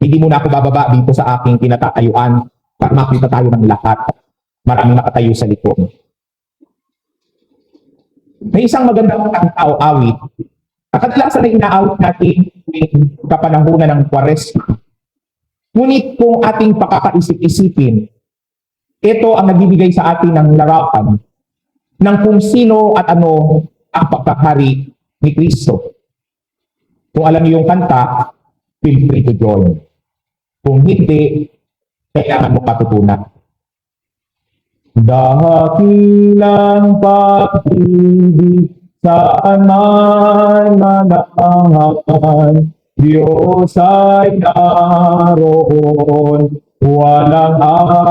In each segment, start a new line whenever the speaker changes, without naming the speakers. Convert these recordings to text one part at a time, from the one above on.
Hindi muna ako bababa dito sa aking pinatatayuan para makita tayo ng lahat. Maraming nakatayo sa likod. May isang magandang kanta o awit. Kadalasan na inaawit natin tuwing kapanahunan ng Kwaresma. Ngunit kung ating pakakaisip-isipin, ito ang nagbibigay sa atin ng larawan ng kung sino at ano ang pagkakari ni Kristo. Kung alam niyo yung kanta, feel free to join. Kung hindi, kailangan mo patutunan. Dakilang pag-ibig saan man manahan, Diyos ay naroon, walang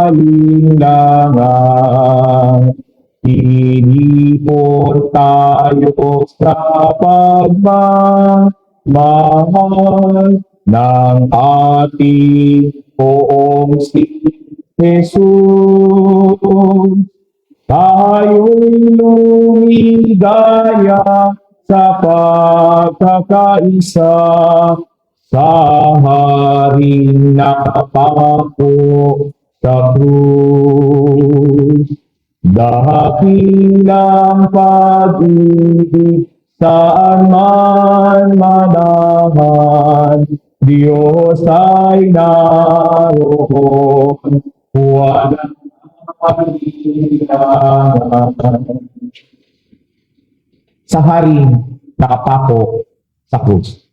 alinlangan. Inipon tayo sa pagmamahal ng ating poong si Jesus. Tayo'y lumigaya sa pagkakaisa sa haring nakapako sa krus. Dakilang pag-ibig saan man manahan, Diyos ay naroon, walang. Sa haring nakapako sa krus.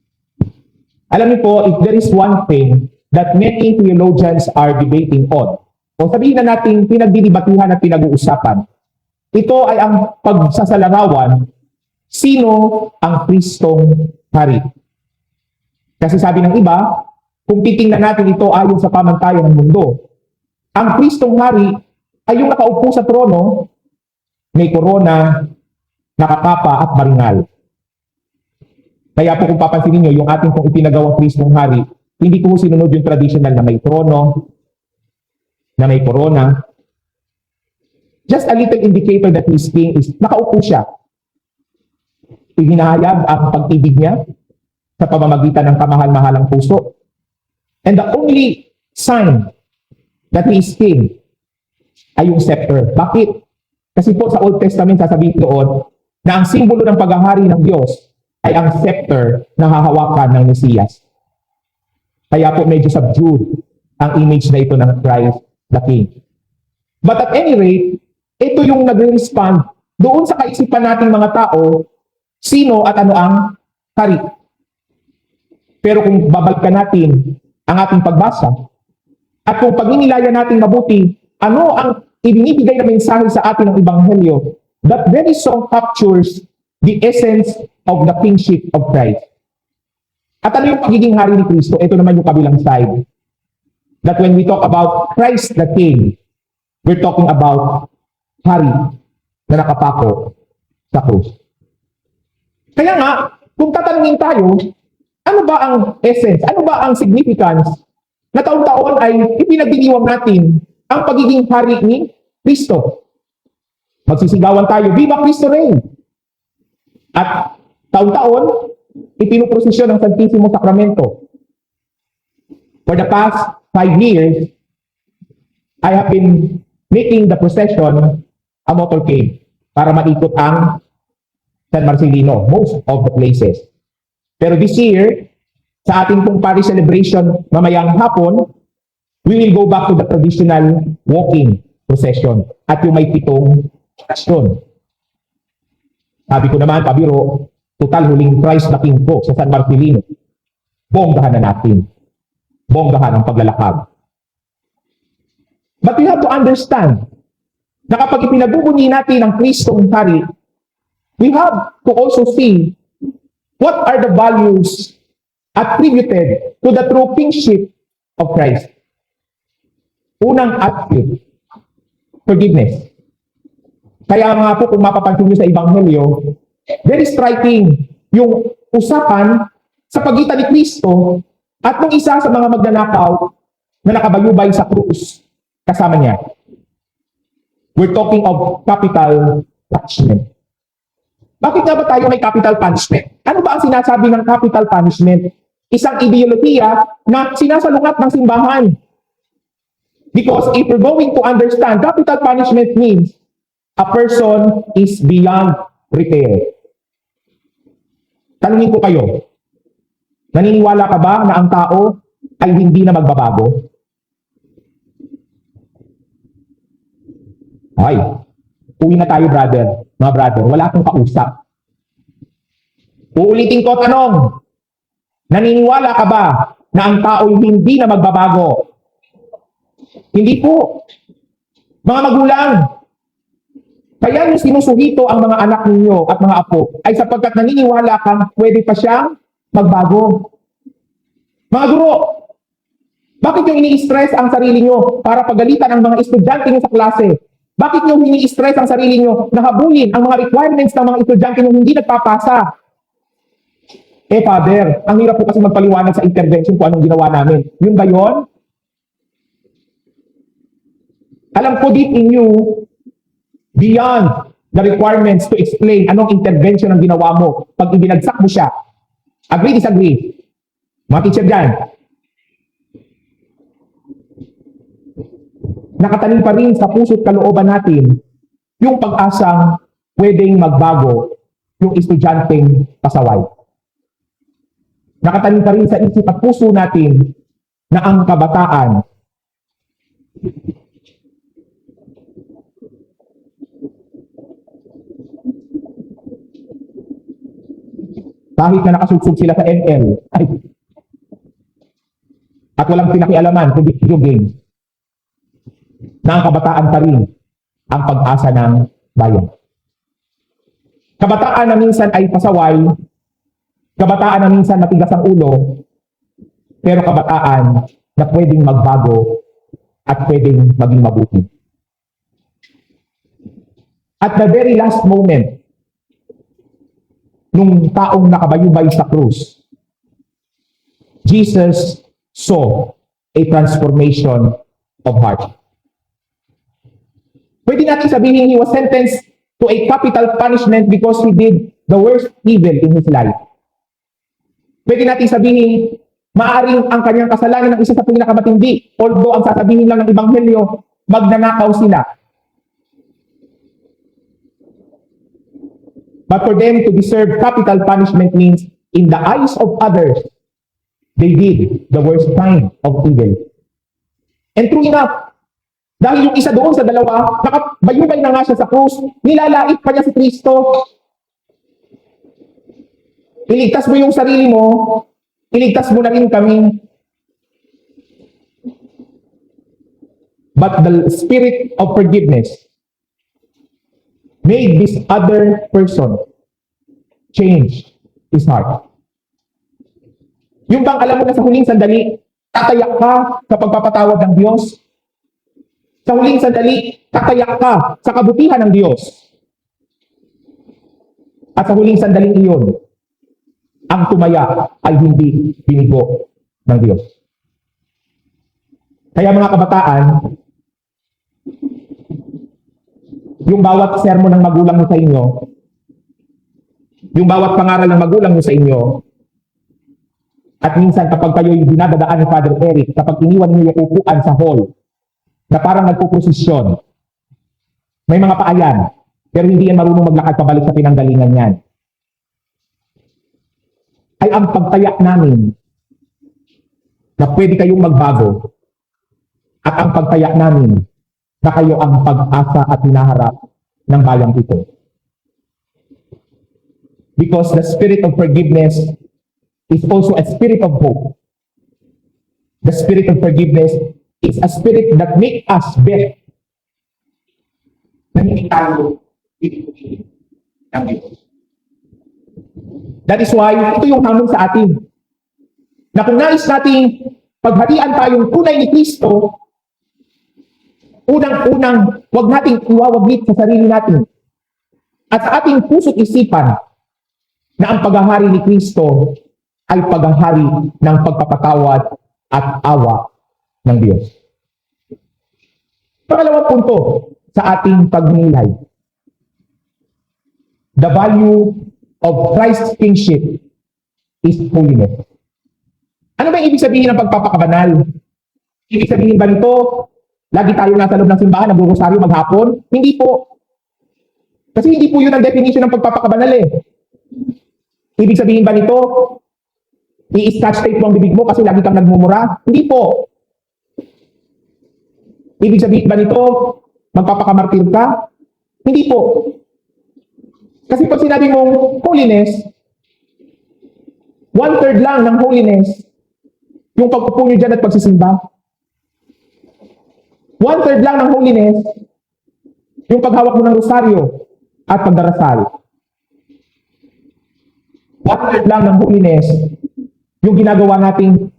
Alam niyo po, if there is one thing that many theologians are debating on, o sabihin na natin pinagdidibatihan at pinag-uusapan, ito ay ang pagsasalarawan sino ang Kristong Hari. Kasi sabi ng iba, kung titingnan natin ito ayon sa pamantayan ng mundo, ang Kristong Hari ay yung nakaupo sa trono, may korona, nakakapa at maringal. Kaya po kung papansinin nyo, yung ating pong ipinagawang Kristong Hari, hindi po sinunod yung traditional na may trono, na may corona. Just a little indicator that this king is, nakaupo siya. Ihinahayag ang pag-ibig niya sa pamamagitan ng kamahal-mahalang puso. And the only sign that he is king ay yung scepter. Bakit? Kasi po sa Old Testament sasabihin doon na ang simbolo ng paghahari ng Diyos ay ang scepter na hahawakan ng Mesiyas. Kaya po medyo subdued ang image na ito ng Christ the King. But at any rate, ito yung nagre-respond doon sa kaisipan nating mga tao, sino at ano ang hari. Pero kung babalikan natin ang ating pagbasa, at kung pagninilayan natin mabuti, ano ang ibinibigay na mensahe sa atin ng Ebanghelyo, that very song captures the essence of the kingship of Christ. At ano yung pagiging hari ni Kristo? Ito naman yung kabilang side. That when we talk about Christ the King, we're talking about hari na nakapako sa krus. Kaya nga, kung tatanungin tayo, ano ba ang essence? Ano ba ang significance na taon-taon ay ipinagdiriwang natin ang pagiging hari ni Kristo? Magsisigawan tayo, Viva Cristo Rey! At taon-taon, ipinuprosesyon ng Santisimo Sacramento. For the past five years, I have been making the procession a motorcade para maikot ang San Marcelino, most of the places. Pero this year, sa ating pong parish celebration mamayang hapon, we will go back to the traditional walking procession at yung may pitong stasyon. Sabi ko naman, pabiro, total huling Christ na po sa San Marcelino. Bonggahan na natin. Bonggahan ang paglalakad. But we have to understand na kapag ipinagbubunyi natin ang Kristong Hari, we have to also see what are the values attributed to the true kingship of Christ. Unang attribute, forgiveness. Kaya nga po kung mapapansin nyo sa Ebanghelyo, very striking yung usapan sa pagitan ni Kristo at ng isa sa mga magnanakaw na nakabayubay sa krus kasama niya. We're talking of capital punishment. Bakit nga ba tayo may capital punishment? Ano ba ang sinasabi ng capital punishment? isang ideolohiya na sinasalungat ng simbahan. Because if you're going to understand, capital punishment means a person is beyond repair. Tanungin ko kayo, naniniwala ka ba na ang tao ay hindi na magbabago? Ay, uwi na tayo brother, mga brother, wala akong kausap. Uulitin ko tanong, naniniwala ka ba na ang tao hindi na magbabago? Hindi po. Mga magulang, kaya nyo sinusuhito ang mga anak ninyo at mga apo ay sapagkat naniniwala kang pwede pa siyang magbago. Mga guro, bakit nyo ini-stress ang sarili nyo para pagalitan ang mga estudyante nyo sa klase? Bakit nyo ini-stress ang sarili nyo na habulin ang mga requirements ng mga estudyante nyo hindi nagpapasa? Eh, Father, ang hirap po kasi magpaliwanag sa intervention kung anong ginawa namin. Yun ba yun? Alam ko deep in you, beyond the requirements to explain anong intervention ang ginawa mo pag ibinagsak mo siya. Agree, disagree? Mga teacher dyan. Nakatanim pa rin sa puso't kalooban natin yung pag-asang pwedeng magbago yung estudyanteng pasaway. Nakatanim pa rin sa isip at puso natin na ang kabataan kahit na nakasugsog sila sa ML, ay, at walang pinakialaman kundi video game, ang kabataan pa rin ang pag-asa ng bayan. Kabataan na minsan ay pasaway, kabataan na minsan matigas ang ulo, pero kabataan na pwedeng magbago at pwedeng maging mabuti. At the very last moment, nung taong nakabayubay sa krus, Jesus saw a transformation of heart. Pwede natin sabihin he was sentenced to a capital punishment because he did the worst evil in his life. Pwede natin sabihin, maaring ang kanyang kasalanan ng isa sa pinakamatindi, although ang sasabihin lang ng Ebanghelyo, magnanakaw sila. But for them to deserve capital punishment means, in the eyes of others, they did the worst kind of evil. And true enough, dahil yung isa doon sa dalawa, nakabayubay na nga siya sa krus, nilalait pa niya si Kristo. Iligtas mo yung sarili mo, iligtas mo na rin kami. But the spirit of forgiveness made this other person change his heart. Yung bang alam mo na sa huling sandali, tatayak ka sa pagpapatawad ng Diyos? Sa huling sandali, tatayak ka sa kabutihan ng Diyos. At sa huling sandaling iyon, ang tumaya ay hindi binigo ng Diyos. Kaya mga kabataan, yung bawat sermon ng magulang mo sa inyo, yung bawat pangaral ng magulang mo sa inyo, at minsan kapag kayo yung dinadadaan ni Father Eric, kapag iniwan niyo yung upuan sa hall, na parang nagpuprosesyon, may mga paayan, pero hindi yan marunong maglakad pabalik sa pinanggalingan yan. Ay ang pagtayak namin na pwede kayong magbago at ang pagtayak namin na kayo ang pag-asa at hinaharap ng bayang ito. Because the spirit of forgiveness is also a spirit of hope. The spirit of forgiveness is a spirit that make us better. Na hindi tayo pinipili ng Diyos. That is why ito yung hamon sa atin. Na kung nais nating paghatian tayong tunay ni Kristo, unang-unang huwag nating iwawaglit sa sarili natin at sa ating puso't isipan na ang paghahari ni Kristo ay paghahari ng pagpapatawad at awa ng Diyos. Pangalawang punto sa ating pagninilay. The value of Christ's kingship is holiness. Ano ba ibig sabihin ng pagpapakabanal? Ibig sabihin ba nito, lagi tayo nasa loob ng simbahan, nag-rosaryo maghapon? Hindi po. Kasi hindi po yun ang definition ng pagpapakabanal eh. Ibig sabihin ba nito, i-scotch tape mo ang bibig mo kasi lagi kang nagmumura? Hindi po. Ibig sabihin ba nito, magpapakamartir ka? Hindi po. Kasi pag sinabi mong holiness, one-third lang ng holiness, yung pagpupo nyo dyan at pagsisimba. One-third lang ng holiness, yung paghawak mo ng rosaryo at pagdarasal. One-third lang ng holiness, yung ginagawa nating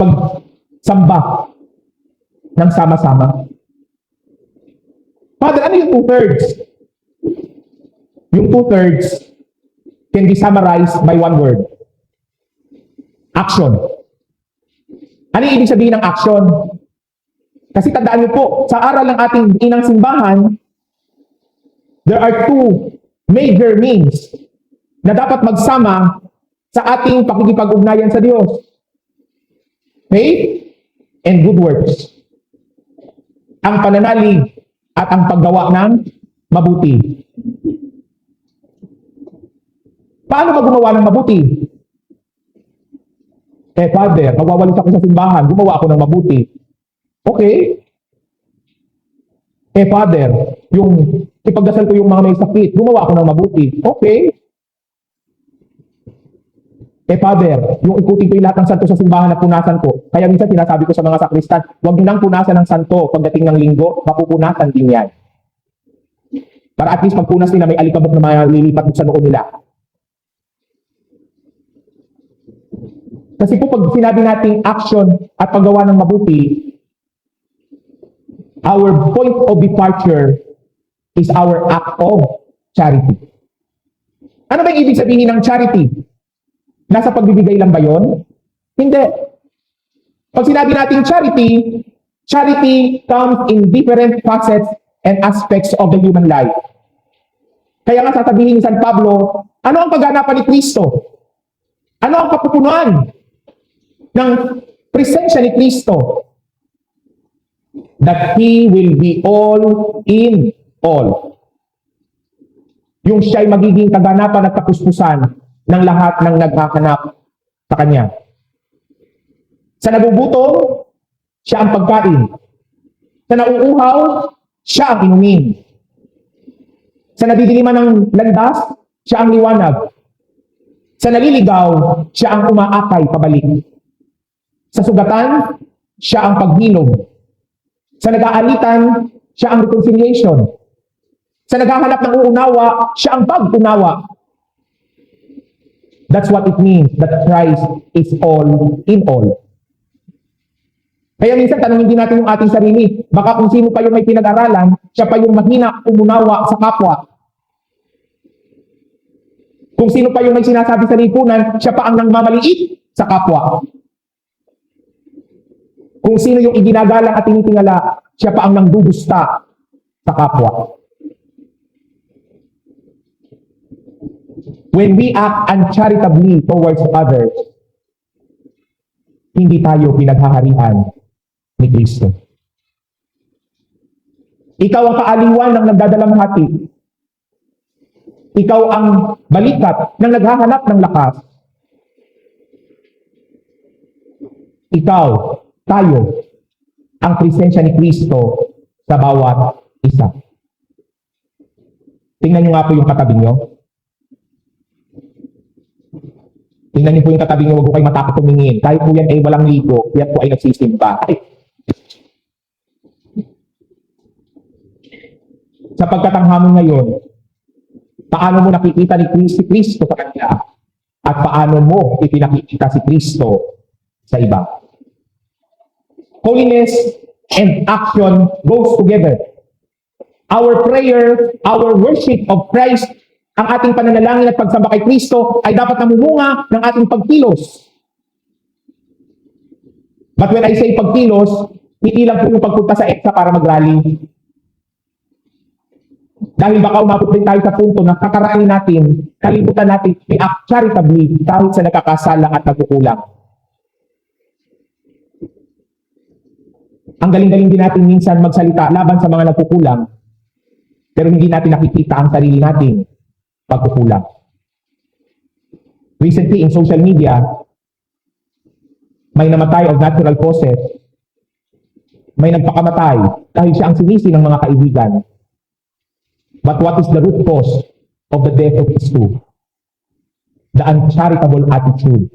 pagsamba ng sama-sama. Father, ano yung two-thirds? Yung two-thirds can be summarized by one word. Action. Ano yung ibig sabihin ng action? Kasi tandaan niyo po, sa aral ng ating inang simbahan, there are two major means na dapat magsama sa ating pakikipag-ugnayan sa Diyos. Faith and good works. Ang pananalig at ang paggawa ng mabuti. Paano ba gumawa ng mabuti? Eh, Father, magwawalis ako sa simbahan, gumawa ako ng mabuti. Okay. Eh, Father, yung ipagdasal ko yung mga may sakit, gumawa ako ng mabuti. Okay. Eh, Father, yung ikutin ko yung lahat ng santo sa simbahan na punasan ko. Kaya minsan sinasabi ko sa mga sakristan, huwag nyo nang punasan ng santo pagdating ng linggo, mapupunasan din yan. Para at least pagpunas nila, may alikabok na malilipat sa noo nila. Kasi po pag sinabi nating action at paggawa ng mabuti, our point of departure is our act of charity. Ano ba yung ibig sabihin ng charity? Nasa pagbibigay lang ba yon? Hindi. Pag sinabi nating charity, charity comes in different facets and aspects of the human life. Kaya nga sasabihin ni San Pablo, ano ang pagganapan ni Kristo? Ano ang kapupunan ng presensya ni Kristo? That He will be all in all. Yung siya'y magiging kaganapan at kapuspusan ng lahat ng naghahanap sa Kanya. Sa nagugutom, siya ang pagkain. Sa nauuhaw, siya ang inumin. Sa nadidiliman ng landas, siya ang liwanag. Sa naliligaw, siya ang umaakay pabalik. Sa sugatan, siya ang paghilom. Sa nag-aalitan, siya ang reconciliation. Sa naghahanap ng uunawa, siya ang pag-unawa. That's what it means that Christ is all in all. Kaya minsan tanongin din natin yung ating sarili. Baka kung sino pa yung may pinag-aralan, siya pa yung mahina umunawa sa kapwa. Kung sino pa yung may sinasabi sa lipunan, siya pa ang nangmamaliit sa kapwa. Kung sino yung iginagalang at tinitingala, siya pa ang nangdudusta sa kapwa. When we act uncharitably towards others, hindi tayo pinaghaharian ni Kristo. Ikaw ang kaaliwan ng nagdadalang hati. Ikaw ang balikat ng naghahanap ng lakas. Ikaw, tayo, ang presensya ni Kristo sa bawat isa. Tingnan niyo nga po yung katabi niyo. Tingnan niyo po yung katabi niyo, huwag po kayo matakot tumingin. Kahit po yan ay walang ligo, yan po ay nagsisimba. Ay. Sa pagkatanghamon ngayon, paano mo nakikita ni Kristo, Kristo sa kanila? At paano mo ipinakikita si Kristo sa iba? Holiness and action goes together. Our prayer, our worship of Christ, ang ating pananalangin at pagsamba kay Kristo ay dapat namumunga ng ating pagkilos. But when I say pagkilos, hindi lang po yung pagpunta sa EDSA para mag-rally. Dahil baka umabot din tayo sa punto na kakaraan natin, kalimutan natin i-act charitably kahit sa nakakasalang at nagkukulang. Ang galing-galing din natin minsan magsalita laban sa mga nagkukulang, pero hindi natin nakikita ang sarili natin pagkukulang. Recently in social media, may namatay of natural causes. May nagpakamatay dahil siya ang sinisi ng mga kaibigan. But what is the root cause of the death of these two? The uncharitable attitude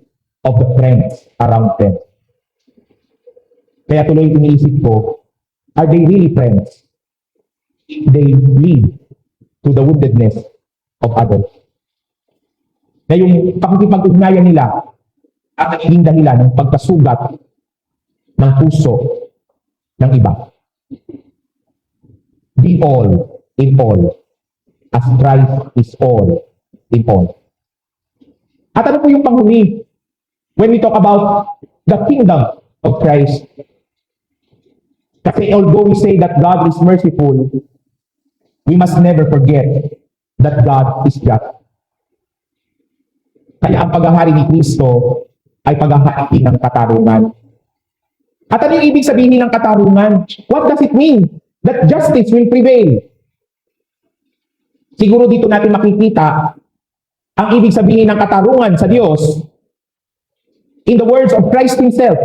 of the friends around them. Kaya tuloy iniisip ko, are they really friends? They lead to the woundedness of others. Na yung pakikipag-ugnayan nila ang naging dahilan ng pagkasugat ng puso ng iba. Be all in all, as Christ is all in all. At ano po yung panghuli? When we talk about the kingdom of Christ, kasi although we say that God is merciful, we must never forget that God is just. Kaya ang paghahari ni Kristo ay paghahari ng katarungan. At ano yung ibig sabihin ng katarungan? What does it mean? That justice will prevail. Siguro dito natin makikita ang ibig sabihin ng katarungan sa Diyos in the words of Christ Himself.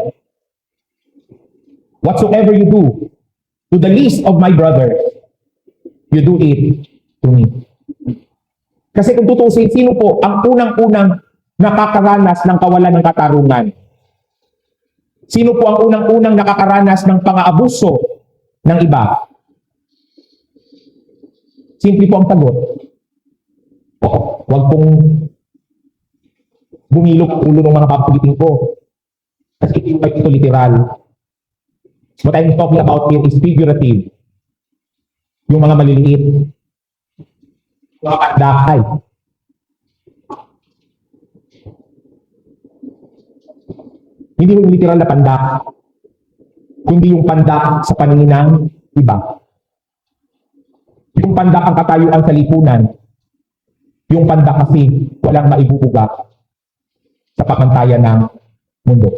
Whatsoever you do to the least of my brothers, you do it to me. Kasi kung tutusin, sino po ang unang-unang nakakaranas ng kawalan ng katarungan? Sino po ang unang-unang nakakaranas ng pang-aabuso ng iba? Simple po ang sagot. Oo, wag pong bumilok ulo ng mga papulitin ko. Kasi pa ito literal. What I'm talking about here is figurative. Yung mga maliliit. Pandakay. Hindi yung literal na pandak, kundi yung pandak sa paningin ng iba. Yung pandak ang katayuan sa lipunan, yung pandak kasi walang maibubuga sa pamantayan ng mundo.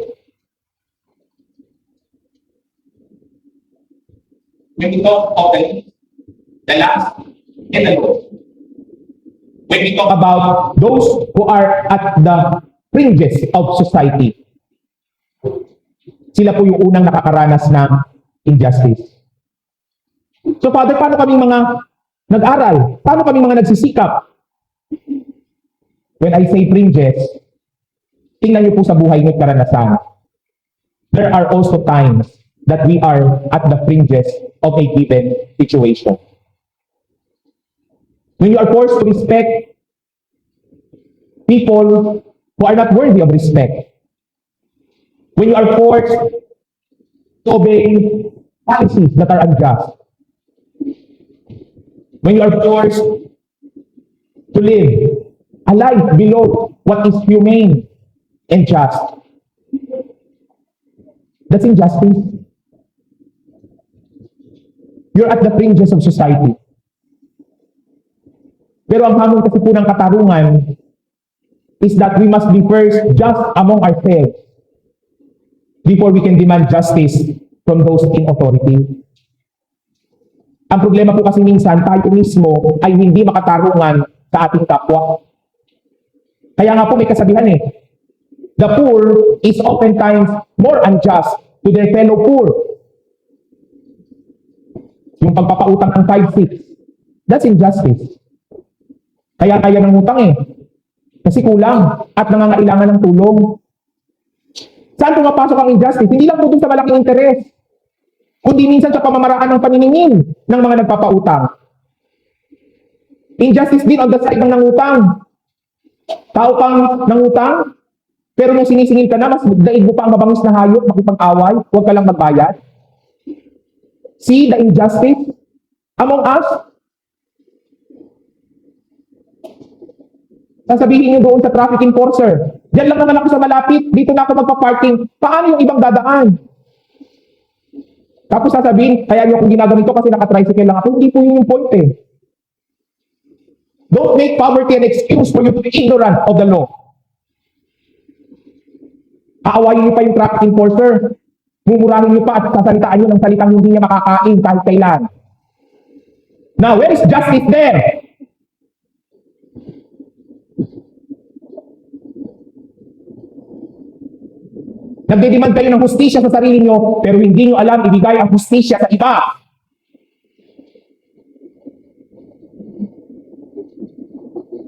When we talk of the last and the good, when we talk about those who are at the fringes of society, sila po yung unang nakakaranas ng injustice. So Father, paano kaming mga nag-aral? Paano kaming mga nagsisikap? When I say fringes, tingnan niyo po sa buhay niyo karanasan. There are also times that we are at the fringes of a given situation. When you are forced to respect people who are not worthy of respect, when you are forced to obey policies that are unjust, when you are forced to live a life below what is humane and just, that's injustice. You're at the fringes of society. Pero ang hamon kasi po ng katarungan is that we must be first just among ourselves before we can demand justice from those in authority. Ang problema po kasi minsan, tayo mismo ay hindi makatarungan sa ating kapwa. Kaya nga po may kasabihan eh, the poor is oftentimes more unjust to their fellow poor. Yung pagpapautang ng 5-6, that's injustice. Kaya kaya ng utang eh. Kasi kulang at nangangailangan ng tulong. Saan pumapasok ang injustice? Hindi lang po dun sa malaking interes. Kundi minsan sa pamamaraan ng paniningin ng mga nagpapautang. Injustice din on the side ng nangutang. Tao kang nangutang, pero nung sinisingil ka na, mas daig mo pa ang mabangis na hayop, makipag-away, huwag ka lang magbayad. See the injustice among us? Sasabihin niyo doon sa traffic enforcer, diyan lang naman ako sa malapit, dito na ako magpa-parking. Paano yung ibang dadaan? Tapos sasabihin, kaya niyo akong ginaganito kasi naka-tricycle lang ako. Hindi po yun yung point eh. Don't make poverty an excuse for you to be ignorant of the law. Aawayin niyo pa yung traffic enforcer. Mumurahin niyo pa at sasalitaan niyo ng salitang hindi niya makakain kahit kailan. Now, where is justice there? Nagdedemand kayo ng hustisya sa sarili niyo, pero hindi niyo alam ibigay ang hustisya sa iba.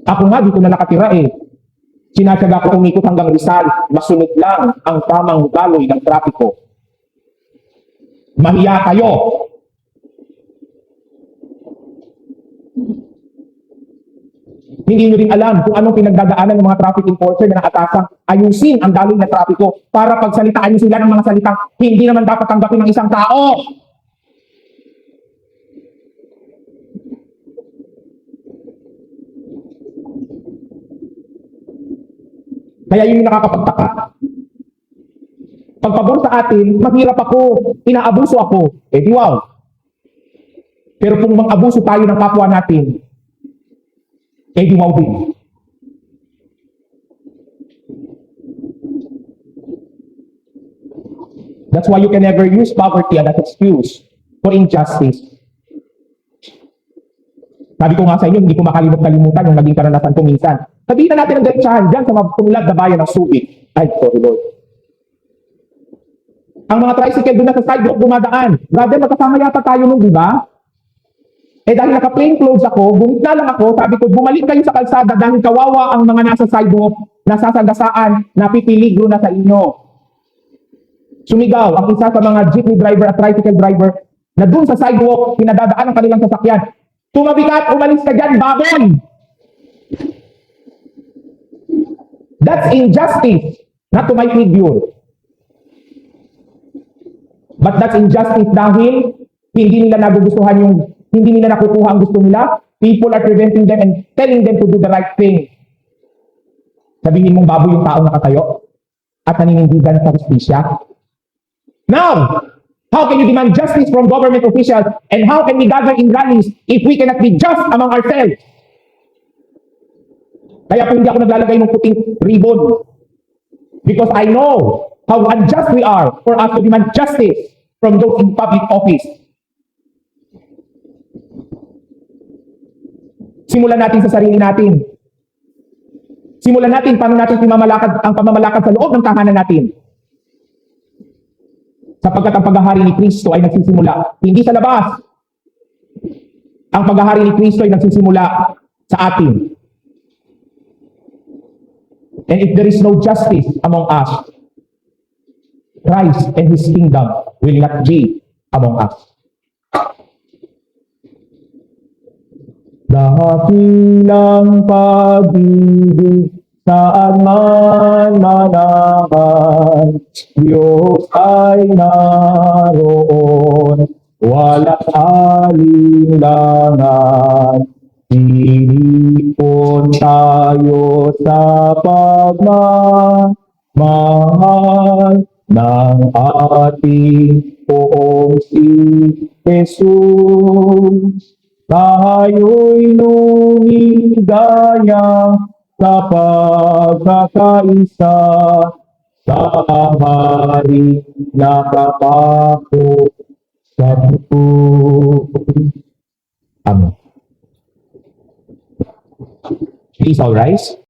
Ako nga, dito na nakatira eh. Sinasyaga ko umikot hanggang Rizal, masunod lang ang tamang daloy ng trapiko. Mahiya kayo. Hindi nyo rin alam kung anong pinagdadaanan ng mga traffic enforcer na nakatasang ayusin ang daloy ng trapiko para pagsalitaan nyo sila ng mga salitang hindi naman dapat tanggapin ng isang tao. Kaya yun yung nakakapagtaka. Pagpabor sa atin, mahirap ako, inaabuso ako. Eh di wow. Pero kung mang-abuso tayo ng kapwa natin, wow din. That's why you can never use poverty as an excuse for injustice. Sabi ko nga sa inyo, hindi ko makalimut-kalimutan yung naging karanasan ko minsan. Sabihin na natin ang diretsahan dyan sa mapulad na bayan ng Subic. Ay, sorry Lord. Ang mga tricycle doon na sa sidewalk dumadaan. Brother, magkasama yata tayo nung, di ba? Eh dahil naka-plain clothes ako, bumit na lang ako, sabi ko, bumalik kayo sa kalsada dahil kawawa ang mga nasa sidewalk, nasasagasaan, napipiligro na sa inyo. Sumigaw ang isa sa mga jeepney driver at tricycle driver na dun sa sidewalk, pinadadaan ang kanilang sasakyan. Tumabi ka at umalis ka dyan, baboy! That's injustice, not to my figure. But that's injustice dahil hindi nila nagugustuhan yung, hindi nila nakukuha ang gusto nila. People are preventing them and telling them to do the right thing. Sabihin mong baboy yung tao nakatayo at naninindigan sa justisya. Now, how can you demand justice from government officials and how can we gather in rallies if we cannot be just among ourselves? Kaya po hindi ako naglalagay ng puting ribbon. Because I know how unjust we are for us to demand justice from those in public office. Simulan natin sa sarili natin. Simulan natin paano natin pamamalakad, ang pamamalakad sa loob ng tahanan natin. Sapagkat ang paghahari ni Kristo ay nagsisimula hindi sa labas. Ang paghahari ni Kristo ay nagsisimula sa atin. And if there is no justice among us, Christ and His kingdom will not be among us. Dakilang pag-ibig saan man manahan, Diyos ay naroon, walang alinlangan. Tinipon tayo sa pagmamahal ng ating poong si Jesus. Tayo'y lumigaya sa pagkakaisa sa hari nakapako sa buhay. Amen. Please all rise.